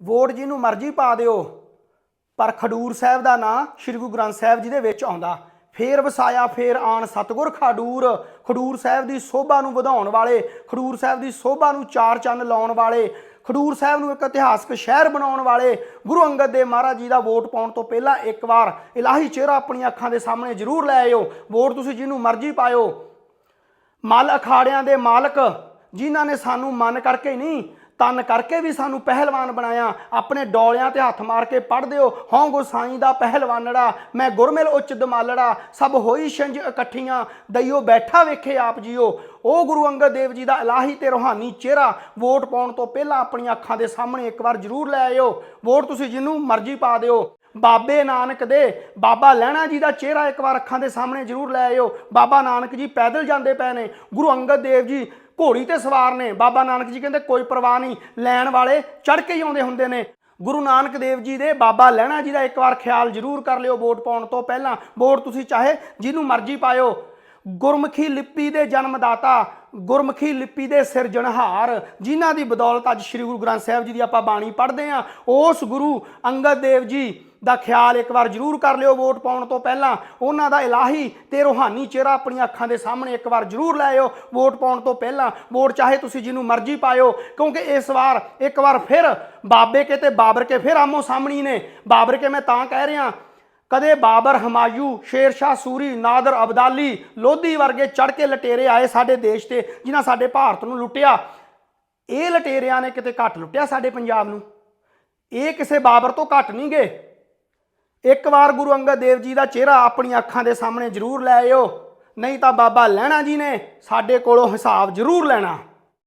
Vote ਜਿਹਨੂੰ ਮਰਜ਼ੀ ਪਾ ਦਿਓ, ਪਰ ਖਡੂਰ ਸਾਹਿਬ ਦਾ ਨਾਂ ਸ੍ਰੀ ਗੁਰੂ ਗ੍ਰੰਥ ਸਾਹਿਬ ਜੀ ਦੇ ਵਿੱਚ ਆਉਂਦਾ। ਫੇਰ ਵਸਾਇਆ, ਫੇਰ ਆਣ ਸਤਗੁਰ ਖਡੂਰ ਖਡੂਰ ਸਾਹਿਬ ਦੀ ਸੋਭਾ ਨੂੰ ਵਧਾਉਣ ਵਾਲੇ, ਖਡੂਰ ਸਾਹਿਬ ਦੀ ਸੋਭਾ ਨੂੰ ਚਾਰ ਚੰਨ ਲਾਉਣ ਵਾਲੇ, ਖਡੂਰ ਸਾਹਿਬ ਨੂੰ ਇੱਕ ਇਤਿਹਾਸਕ ਸ਼ਹਿਰ ਬਣਾਉਣ ਵਾਲੇ, ਗੁਰੂ ਅੰਗਦ ਦੇਵ ਮਹਾਰਾਜ ਜੀ ਦਾ ਵੋਟ ਪਾਉਣ ਤੋਂ ਪਹਿਲਾਂ ਇੱਕ ਵਾਰ ਇਲਾਹੀ ਚਿਹਰਾ ਆਪਣੀਆਂ ਅੱਖਾਂ ਦੇ ਸਾਹਮਣੇ ਜ਼ਰੂਰ ਲੈ ਆਇਓ। ਵੋਟ ਤੁਸੀਂ ਜਿਹਨੂੰ ਮਰਜ਼ੀ ਪਾਇਓ। ਮਲ ਅਖਾੜਿਆਂ ਦੇ ਮਾਲਕ, ਜਿਨ੍ਹਾਂ ਨੇ ਸਾਨੂੰ ਮਨ ਕਰਕੇ ਨਹੀਂ ਤਨ ਕਰਕੇ ਵੀ ਸਾਨੂੰ ਪਹਿਲਵਾਨ ਬਣਾਇਆ। ਆਪਣੇ ਡੋਲਿਆਂ ਤੇ ਹੱਥ ਮਾਰ ਕੇ ਪੜ ਦਿਓ। ਹਉ ਗੋਸਾਈ ਦਾ ਪਹਿਲਵਾਨੜਾ, ਮੈਂ ਗੁਰਮਿਲ ਉੱਚ ਦਮਾਲੜਾ। ਸਭ ਹੋਈ ਛਿੰਝ ਇਕੱਠੀਆਂ, ਦਈਓ ਬੈਠਾ ਵੇਖੇ ਆਪ ਜੀਓ। ਉਹ ਗੁਰੂ ਅੰਗਦ ਦੇਵ ਜੀ ਦਾ ਇਲਾਹੀ ਤੇ ਰੋਹਾਨੀ ਚਿਹਰਾ, ਵੋਟ ਪਾਉਣ ਤੋਂ ਪਹਿਲਾਂ ਆਪਣੀਆਂ ਅੱਖਾਂ ਦੇ ਸਾਹਮਣੇ ਇੱਕ ਵਾਰ ਜ਼ਰੂਰ ਲੈ ਆਇਓ। ਵੋਟ ਤੁਸੀਂ ਜਿਹਨੂੰ ਮਰਜ਼ੀ ਪਾ ਦਿਓ। ਬਾਬੇ ਨਾਨਕ ਦੇ। ਬਾਬਾ ਲਹਿਣਾ ਜੀ ਦਾ ਚਿਹਰਾ ਇੱਕ ਵਾਰ ਅੱਖਾਂ ਦੇ ਸਾਹਮਣੇ ਜ਼ਰੂਰ ਲੈ ਆਇਓ। ਬਾਬਾ ਨਾਨਕ ਜੀ ਪੈਦਲ ਜਾਂਦੇ ਪਏ ਨੇ। ਗੁਰੂ ਅੰਗਦ ਦੇਵ ਜੀ ਘੋੜੀ ਤੇ ਸਵਾਰ ਨੇ। ਬਾਬਾ ਨਾਨਕ ਜੀ ਕਹਿੰਦੇ, ਕੋਈ ਪਰਵਾਹ ਨਹੀਂ। ਲੈਣ ਵਾਲੇ ਚੜ ਕੇ ਹੀ ਆਉਂਦੇ ਹੁੰਦੇ ਨੇ। ਗੁਰੂ ਨਾਨਕ ਦੇਵ ਜੀ ਦੇ ਬਾਬਾ ਲਹਿਣਾ ਜੀ ਦਾ ਇੱਕ ਵਾਰ ਖਿਆਲ ਜ਼ਰੂਰ ਕਰ ਲਿਓ ਵੋਟ ਪਾਉਣ ਤੋਂ ਪਹਿਲਾਂ। ਵੋਟ ਤੁਸੀਂ ਚਾਹੇ ਜਿਹਨੂੰ ਮਰਜ਼ੀ ਪਾਇਓ। ਗੁਰਮੁਖੀ ਲਿਪੀ ਦੇ ਜਨਮਦਾਤਾ, ਗੁਰਮੁਖੀ ਲਿਪੀ ਦੇ ਸਿਰਜਣਹਾਰ, ਜਿਨ੍ਹਾਂ ਦੀ ਬਦੌਲਤ ਅੱਜ ਸ੍ਰੀ ਗੁਰੂ ਗ੍ਰੰਥ ਸਾਹਿਬ ਜੀ ਦੀ ਆਪਾਂ ਬਾਣੀ ਪੜ੍ਹਦੇ ਆਂ ਉਸ ਗੁਰੂ ਅੰਗਦ ਦੇਵ ਜੀ ਦਾ ਖਿਆਲ ਇੱਕ ਵਾਰ ਜ਼ਰੂਰ ਕਰ ਲਿਓ ਵੋਟ ਪਾਉਣ ਤੋਂ ਪਹਿਲਾਂ। ਉਹਨਾਂ ਦਾ ਇਲਾਹੀ ਤੇ ਰੋਹਾਨੀ ਚਿਹਰਾ ਆਪਣੀਆਂ ਅੱਖਾਂ ਦੇ ਸਾਹਮਣੇ ਇੱਕ ਵਾਰ ਜ਼ਰੂਰ ਲੈ ਆਇਓ। ਵੋਟ ਪਾਉਣ ਤੋਂ ਪਹਿਲਾਂ ਵੋਟ ਚਾਹੇ ਤੁਸੀਂ ਜਿਹਨੂੰ ਮਰਜ਼ੀ ਪਾਇਓ, ਕਿਉਂਕਿ ਇਸ ਵਾਰ ਇੱਕ ਵਾਰ ਫਿਰ ਬਾਬੇ ਕੇ ਤੇ ਬਾਬਰ ਕੇ ਫਿਰ ਆਮੋ ਸਾਹਮਣੀ ਨੇ। ਬਾਬਰ ਕੇ ਮੈਂ ਤਾਂ ਕਹਿ ਰਿਹਾ, ਕਦੇ ਬਾਬਰ, ਹਮਾਯੂ ਸ਼ੇਰ ਸ਼ਾਹ ਸੂਰੀ, ਨਾਦਰ, ਅਬਦਾਲੀ, ਲੋਧੀ ਵਰਗੇ ਚੜ ਕੇ ਲਟੇਰੇ ਆਏ ਸਾਡੇ ਦੇਸ਼ ਤੇ, ਜਿਨ੍ਹਾਂ ਸਾਡੇ ਭਾਰਤ ਨੂੰ ਲੁੱਟਿਆ। ਇਹ ਲਟੇਰਿਆਂ ਨੇ ਕਿਤੇ ਘੱਟ ਲੁੱਟਿਆ ਸਾਡੇ ਪੰਜਾਬ ਨੂੰ? ਇਹ ਕਿਸੇ ਬਾਬਰ ਤੋਂ ਘੱਟ ਨਹੀਂ ਗਏ। ਇੱਕ ਵਾਰ ਗੁਰੂ ਅੰਗਦ ਦੇਵ ਜੀ ਦਾ ਚਿਹਰਾ ਆਪਣੀਆਂ ਅੱਖਾਂ ਦੇ ਸਾਹਮਣੇ ਜ਼ਰੂਰ ਲੈ ਆਇਓ। ਨਹੀਂ ਤਾਂ ਬਾਬਾ ਲੈਣਾ ਜੀ ਨੇ, ਸਾਡੇ ਕੋਲੋਂ ਹਿਸਾਬ ਜ਼ਰੂਰ ਲੈਣਾ।